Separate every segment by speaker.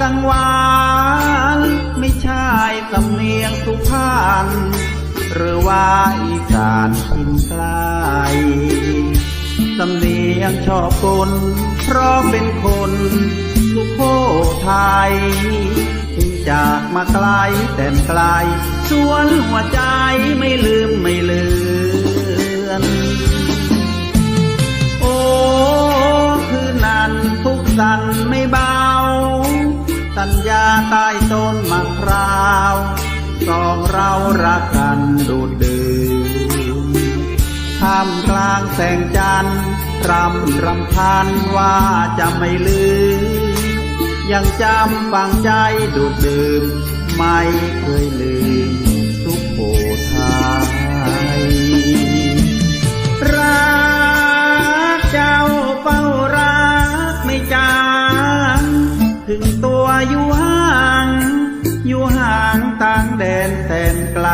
Speaker 1: กังวานไม่ใช่สำเนียงสุพรรณหรือว่าอีสานทินไกลสำเนียงชอบกลเพราะเป็นคนสุโขทัยถึงจากมาไกลแต่ไกลส่วนหัวใจไม่ลืมไม่เลือน ใต้ต้นมะพร้าวสองเรารักกันดูดดื่มท่ามกลางแสงจันทร์รำรำพันว่าจะไม่ลืม ยังจำฝังใจดูดดื่ม ไม่เคยลืม แดนแสนไกล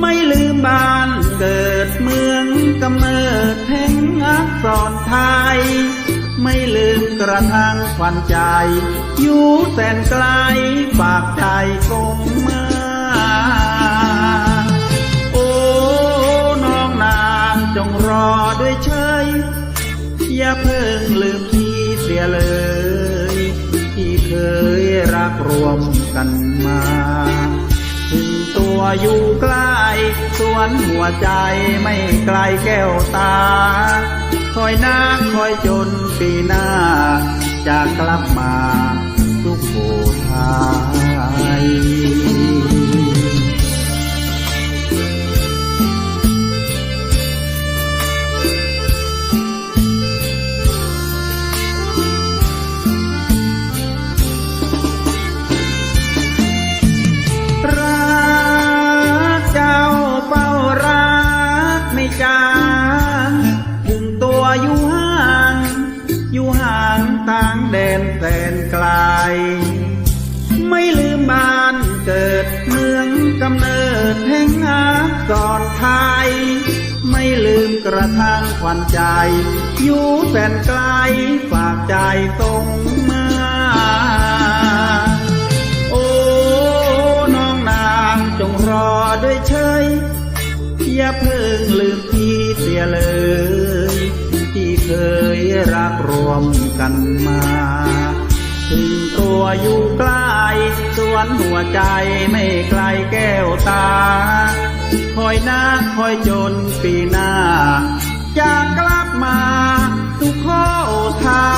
Speaker 1: ไม่ลืมบ้านเกิดเมืองกำเนิดแห่งอักษรไทย ไม่ลืมกระทั่งควันใจ อยู่แสนไกลฝากใจคงมาโอ้น้องนางจงรอด้วยเฉยอย่าเพิ่งลืมพี่เสียเลย รักรวมกันมา ถึงตัวอยู่ใกล้ส่วนหัวใจไม่ไกลแก้วตา คอยนาคอยจนปีหน้า จะกลับมาสุโขทัยางต่างแดนแสนไกล ไม่ลืมบ้านเกิดเมืองกำเนิดแห่งอาสอนไทย ไม่ลืมกระทั่งควันใจ อยู่แสนไกลฝากใจตรงมาโอ้น้องนางจงรอด้วยเฉยอย่าเพิ่งลืมพี่เสียเลย รักรวมกันมา ถึงตัวอยู่ใกล้ส่วนหัวใจไม่ไกลแก้วตา คอยนาคอยจนปีหน้า จะกลับมาสุกขทัย